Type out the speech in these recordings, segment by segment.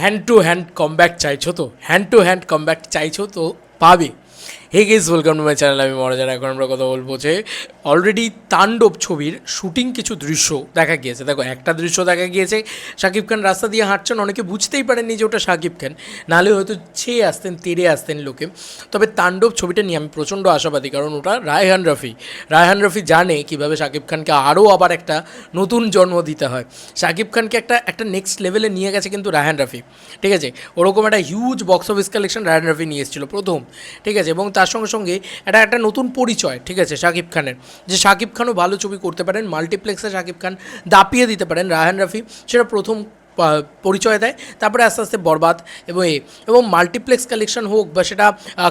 Hand to hand comeback চাইছো তো? Hand to hand comeback চাইছো তো পাবে। Hey guys welcome to my channel আমি মহারাজান এখন আমরা কথা বলব যে অলরেডি তাণ্ডব ছবির শুটিং কিছু দৃশ্য দেখা গিয়েছে। দেখো, একটা দৃশ্য দেখা গিয়েছে শাকিব খান রাস্তা দিয়ে হাঁটছেন, অনেকে বুঝতেই পারেননি যে ওটা শাকিব খান। নাহলে হয়তো ছেয়ে আসতেন, তেরে আসতেন লোকে। তবে তাণ্ডব ছবিটা নিয়ে আমি প্রচণ্ড আশাবাদী, কারণ ওটা রায়হান রফি। রায়হান রফি জানে কীভাবে শাকিব খানকে আরও আবার একটা নতুন জন্ম দিতে হয়। শাকিব খানকে একটা একটা নেক্সট লেভেলে নিয়ে গেছে কিন্তু রায়হান রফি। ঠিক আছে? ওরকম একটা huge box office collection Raihan Rafi নিয়ে এসেছিল প্রথম। ঠিক আছে? এবং তার সঙ্গে সঙ্গে এটা একটা নতুন পরিচয়, ঠিক আছে, শাকিব খানের। যে শাকিব খানও ভালো ছবি করতে পারেন মাল্টিপ্লেক্সে শাকিব খান দাপিয়ে দিতে পারেন রায়হান রাফি, সেটা প্রথম পরিচয় দেয়। তারপরে আস্তে আস্তে বরবাদ এবং এ, এবং মাল্টিপ্লেক্স কালেকশন হোক বা সেটা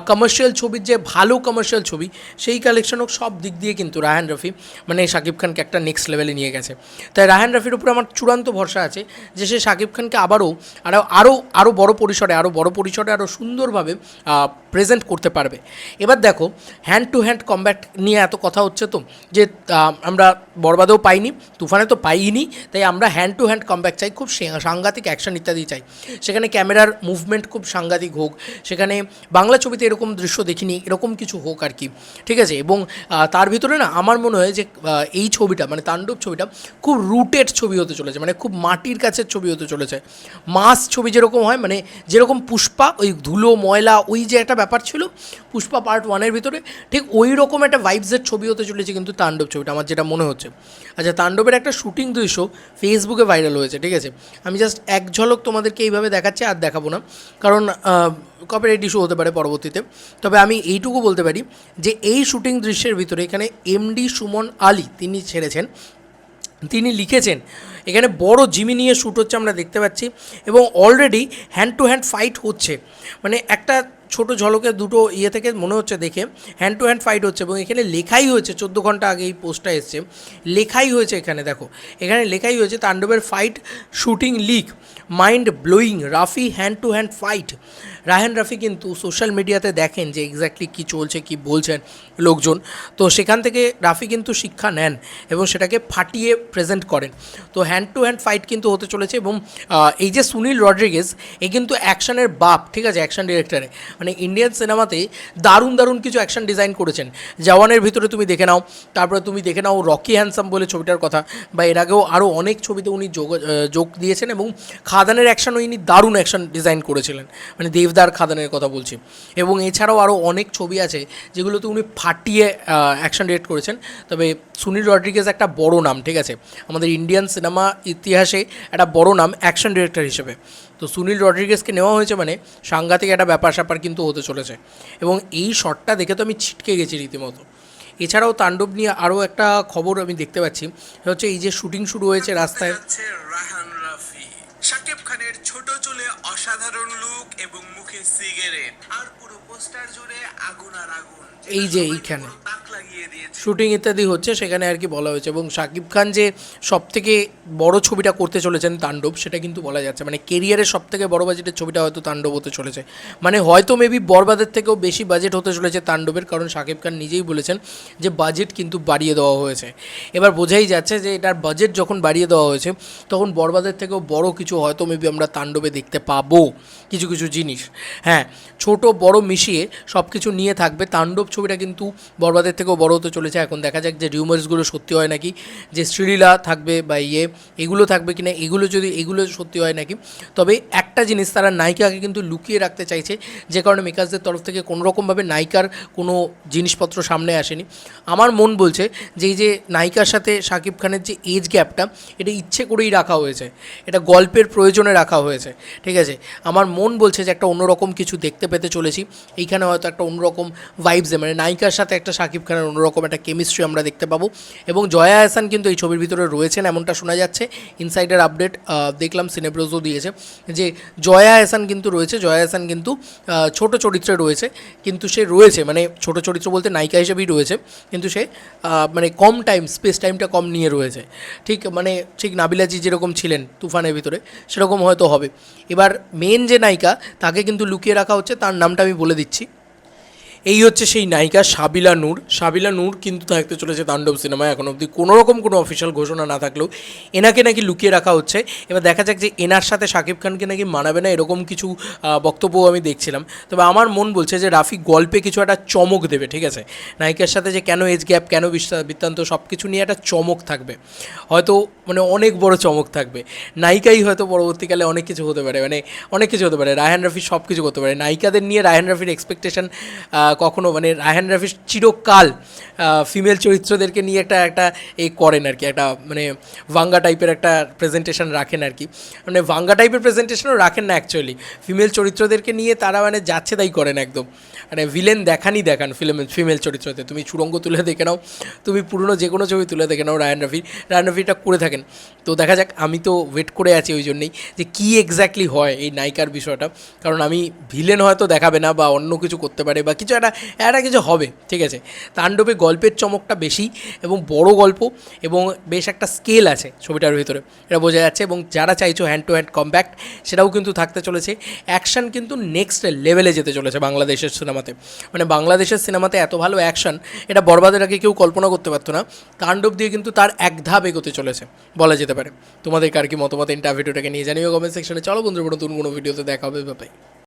কমার্শিয়াল ছবির যে ভালো কমার্শিয়াল ছবি, সেই কালেকশন হোক, সব দিক দিয়ে কিন্তু রায়হান রফি মানে শাকিব খানকে একটা নেক্সট লেভেলে নিয়ে গেছে। তাই রায়হান রফির উপরে আমার চূড়ান্ত ভরসা আছে যে সে শাকিব খানকে আবারও, আরও আরও আরও বড় পরিসরে, আরও বড় পরিসরে, আরও সুন্দরভাবে প্রেজেন্ট করতে পারবে। এবার দেখো হ্যান্ড টু হ্যান্ড কম্ব্যাট নিয়ে এত কথা হচ্ছে তো, যে আমরা বরবাদেও পাইনি, তুফানে তো পাইনি তাই আমরা হ্যান্ড টু হ্যান্ড কম্ব্যাক চাই খুব সাংঘাতিক অ্যাকশন ইত্যাদি চাই। সেখানে ক্যামেরার মুভমেন্ট খুব সাংঘাতিক হোক, সেখানে বাংলা ছবিতে এরকম দৃশ্য দেখিনি, এরকম কিছু হোক আর কি। ঠিক আছে? এবং তার ভিতরে না আমার মনে হয় যে এই ছবিটা মানে তাণ্ডব ছবিটা খুব রুটেড ছবি হতে চলেছে মানে খুব মাটির কাছের ছবি হতে চলেছে। মাস ছবি যেরকম হয় মানে যেরকম পুষ্পা, ওই ধুলো, ময়লা, ওই যে একটা ব্যাপার ছিল, পুষ্পা পার্ট ওয়ানের ভিতরে, ঠিক ওই রকম একটা ভাইবসের ছবি হতে চলেছে কিন্তু তাণ্ডব ছবিটা, আমার যেটা মনে হচ্ছে। আচ্ছা তাণ্ডবের একটা শুটিং দৃশ্য ফেসবুকে ভাইরাল হয়েছে, ঠিক আছে? আমি জাস্ট এক ঝলক তোমাদেরকে এইভাবে দেখাচ্ছি আর দেখাবো না। কারণ কপিরাইট ইস্যু হতে পারে পরবর্তীতে। তবে আমি এইটুকু বলতে পারি যে এই শুটিং দৃশ্যের ভিতরে এখানে এমডি সুমন আলী তিনি ছেড়েছেন। তিনি লিখেছেন, এখানে বড় জিমি নিয়ে শ্যুট হচ্ছে আমরা দেখতে পাচ্ছি এবং already hand to hand fight হচ্ছে। মানে একটা ছোট ঝলকে দুটো ইয়ে থেকে মনে হচ্ছে দেখে হ্যান্ড টু হ্যান্ড ফাইট হচ্ছে এবং এখানে লেখাই হয়েছে, চোদ্দ ঘণ্টা আগে এই পোস্টটা এসছে, লেখাই হয়েছে এখানে দেখো, এখানে লেখাই হয়েছে তাণ্ডবের fight shooting leak mind blowing Rafi hand to hand fight Raihan Rafi কিন্তু সোশ্যাল মিডিয়াতে দেখেন যে এক্স্যাক্টলি কী চলছে, কী বলছেন লোকজন, তো সেখান থেকে রাফি কিন্তু শিক্ষা নেন এবং সেটাকে ফাটিয়ে প্রেজেন্ট করেন, তো হ্যান্ড টু হ্যান্ড ফাইট কিন্তু হতে চলেছে এবং এই যে সুনীল রড্রিগেজ, এ কিন্তু অ্যাকশনের বাপ, ঠিক আছে অ্যাকশন ডিরেক্টরে মানে ইন্ডিয়ান সিনেমাতে দারুণ দারুণ কিছু অ্যাকশন ডিজাইন করেছেন। জওয়ানের ভিতরে তুমি দেখে নাও, তারপরে তুমি দেখে নাও রকি হ্যান্ডসাম বলে ছবিটার কথা, বা এর আগেও আরও অনেক ছবিতে উনি যোগ যোগ দিয়েছেন এবং খাদানের অ্যাকশনও ইনি দারুণ অ্যাকশন ডিজাইন করেছিলেন। মানে দেবদার খাদানের কথা বলছি। এবং এছাড়াও আরও অনেক ছবি আছে যেগুলোতে উনি ফাটিয়ে অ্যাকশন ডিরেক্ট করেছেন। তবে সুনীল রড্রিগেজ একটা বড় নাম, ঠিক আছে? আমাদের ইন্ডিয়ান সিনেমা ইতিহাসে একটা বড় নাম অ্যাকশন ডিরেক্টর হিসেবে। তো সুনীল রড্রিগেজকে নেওয়া হয়েছে মানে সাংঘাতিক একটা ব্যাপার স্যাপার কিন্তু হতে চলেছে। এবং এই শটটা দেখে তো আমি ছিটকে গেছি রীতিমতো। এছাড়াও তাণ্ডব নিয়ে আরও একটা খবর আমি দেখতে পাচ্ছি হচ্ছে এই যে শুটিং শুরু হয়েছে রাস্তায়। শাকিব খানের ছোট চুলে অসাধারণ লুক এবং মুখে সিগারেট। আর পুরো পোস্টার জুড়ে আগুন আর আগুন। এই যে এইখানে। শুটিং ইত্যাদি হচ্ছে, সেখানে আর কি বলা হয়েছে। এবং শাকিব খান যে সব থেকে বড় ছবিটা করতে চলেছেন তাণ্ডব, সেটা কিন্তু বলা যাচ্ছে। মানে কেরিয়ারের সব থেকে বড় বাজেটের ছবিটা হয়তো তাণ্ডব হতে চলেছে। মানে হয়তো মেবি বরবাদের থেকেও বেশি বাজেট হতে চলেছে তাণ্ডবের, কারণ শাকিব খান নিজেই বলেছেন যে বাজেট কিন্তু বাড়িয়ে দেওয়া হয়েছে। এবার বোঝাই যাচ্ছে যে এটার বাজেট যখন বাড়িয়ে দেওয়া হয়েছে, তখন বরবাদের থেকেও বড় কিছু হয়তো মেবি আমরা তাণ্ডবে দেখতে পাবো। কিছু কিছু জিনিস। হ্যাঁ ছোট, বড় মিশিয়ে সব কিছু নিয়ে থাকবে। তাণ্ডব ছবিটা কিন্তু বরবাদের থেকেও বড় হতে চলেছে। এখন দেখা যাক যে রিউমার্সগুলো সত্যি হয় নাকি, যে শ্রীলীলা থাকবে বা ইয়ে এগুলো থাকবে কিনা, এগুলো যদি, এগুলো সত্যি হয় নাকি। তবে একটা জিনিস তারা নায়িকাকে কিন্তু লুকিয়ে রাখতে চাইছে, যে কারণে মেকার্সদের তরফ থেকে কোনোরকমভাবে নায়িকার কোনো জিনিসপত্র সামনে আসেনি। আমার মন বলছে যে এই যে নায়িকার সাথে শাকিব খানের যে এজ গ্যাপটা এটা ইচ্ছে করেই রাখা হয়েছে। এটা গল্পের প্রয়োজনে রাখা হয়েছে। ঠিক আছে? আমার মন বলছে যে একটা অন্যরকম কিছু দেখতে পেতে চলেছি। এইখানে হয়তো একটা অন্যরকম ভাইবসে মানে নায়িকার সাথে একটা শাকিব খানের অন্যরকম একটা কেমিস্ট্রি আমরা দেখতে পাবো। এবং জয়া হাসান কিন্তু এই ছবির ভিতরে রয়েছেন, এমনটা শোনা যাচ্ছে। ইনসাইডার আপডেট দেখলাম সিনেব্রোজও দিয়েছে যে জয়া হাসান কিন্তু রয়েছে, জয়া হাসান কিন্তু ছোট চরিত্রে রয়েছে, কিন্তু সে রয়েছে মানে ছোট চরিত্র বলতে নায়িকা হিসেবেই রয়েছে, কিন্তু সে মানে কম টাইম স্পেস টাইমটা কম নিয়ে রয়েছে। ঠিক মানে ঠিক নাবিলাজি যেরকম ছিলেন তুফানের ভিতরে, সেরকম হয়তো হবে। এবার মেন যে নায়িকা, তাকে কিন্তু লুকিয়ে রাখা হচ্ছে, তার নামটা আমি বলে দিচ্ছি। এই হচ্ছে সেই নায়িকা সাবিলা নূর। সাবিলা নূর কিন্তু থাকতে চলেছে তাণ্ডব সিনেমায় এখন অবধি কোনো রকম কোনো অফিসিয়াল ঘোষণা না থাকলেও এনাকে নাকি লুকিয়ে রাখা হচ্ছে। এবার দেখা যাক যে এনার সাথে শাকিব খানকে নাকি মানাবে না, এরকম কিছু বক্তব্য আমি দেখছিলাম। তবে আমার মন বলছে যে রাফি গল্পে কিছু একটা চমক দেবে, ঠিক আছে? নায়িকার সাথে যে কেন এজ গ্যাপ কেন বৃত্তান্ত সব কিছু নিয়ে একটা চমক থাকবে। হয়তো মানে অনেক বড় চমক থাকবে। নায়িকাই হয়তো পরবর্তীকালে অনেক কিছু হতে পারে মানে অনেক কিছু হতে পারে। রায়হান রাফি সব কিছু করতে পারে। নায়িকাদের নিয়ে রায়হান রাফির এক্সপেকটেশন কখনো মানে রায়হান রাফির চিরকাল ফিমেল চরিত্রদেরকে নিয়ে একটা একটা এই করেন আর কি, একটা মানে ভাঙ্গা টাইপের একটা প্রেজেন্টেশন রাখেন আর কি। মানে ভাঙ্গা টাইপের প্রেজেন্টেশনও রাখেন না অ্যাকচুয়ালি ফিমেল চরিত্রদেরকে নিয়ে তারা মানে যাচ্ছে তাই করেন একদম। মানে ভিলেন দেখানই দেখান ফিল্ম ফিমেল চরিত্রতে। তুমি সুরঙ্গ তুলে দেখে নাও, তুমি পুরনো যে কোনো ছবি তুলে দেখে নাও রায়হান রাফি। রায়হান রাফিটা করে থাকেন। তো দেখা যাক, আমি তো ওয়েট করে আছি ওই জন্যেই যে কী এক্স্যাক্টলি হয় এই নায়িকার বিষয়টা। কারণ আমি ভিলেন হয়তো দেখাবে না বা অন্য কিছু করতে পারে বা কিছু একটা একটা কিছু হবে, ঠিক আছে? তাণ্ডবে গল্পের চমকটা বেশি এবং বড় গল্প এবং বেশ একটা স্কেল আছে ছবিটার ভিতরে। এটা বোঝা যাচ্ছে এবং যারা চাইছো হ্যান্ড টু হ্যান্ড কম্প্যাক্ট সেটাও কিন্তু থাকতে চলেছে। অ্যাকশন কিন্তু নেক্সট লেভেলে যেতে চলেছে বাংলাদেশের সিনেমাতে মানে বাংলাদেশের সিনেমাতে এত ভালো অ্যাকশন এটা বরবাদের আগে কেউ কল্পনা করতে পারতো না। তাণ্ডব দিয়ে কিন্তু তার এক ধাপ এগোতে চলেছে, বলা যেতে পারে। তোমাদের কার কি মতামত? ইন্টারভিউটাকে নিয়ে জানিও কমেন্ট সেকশনে চলো বন্ধুরা, নতুন কোনো ভিডিওতে দেখা হবে ব্যাপারে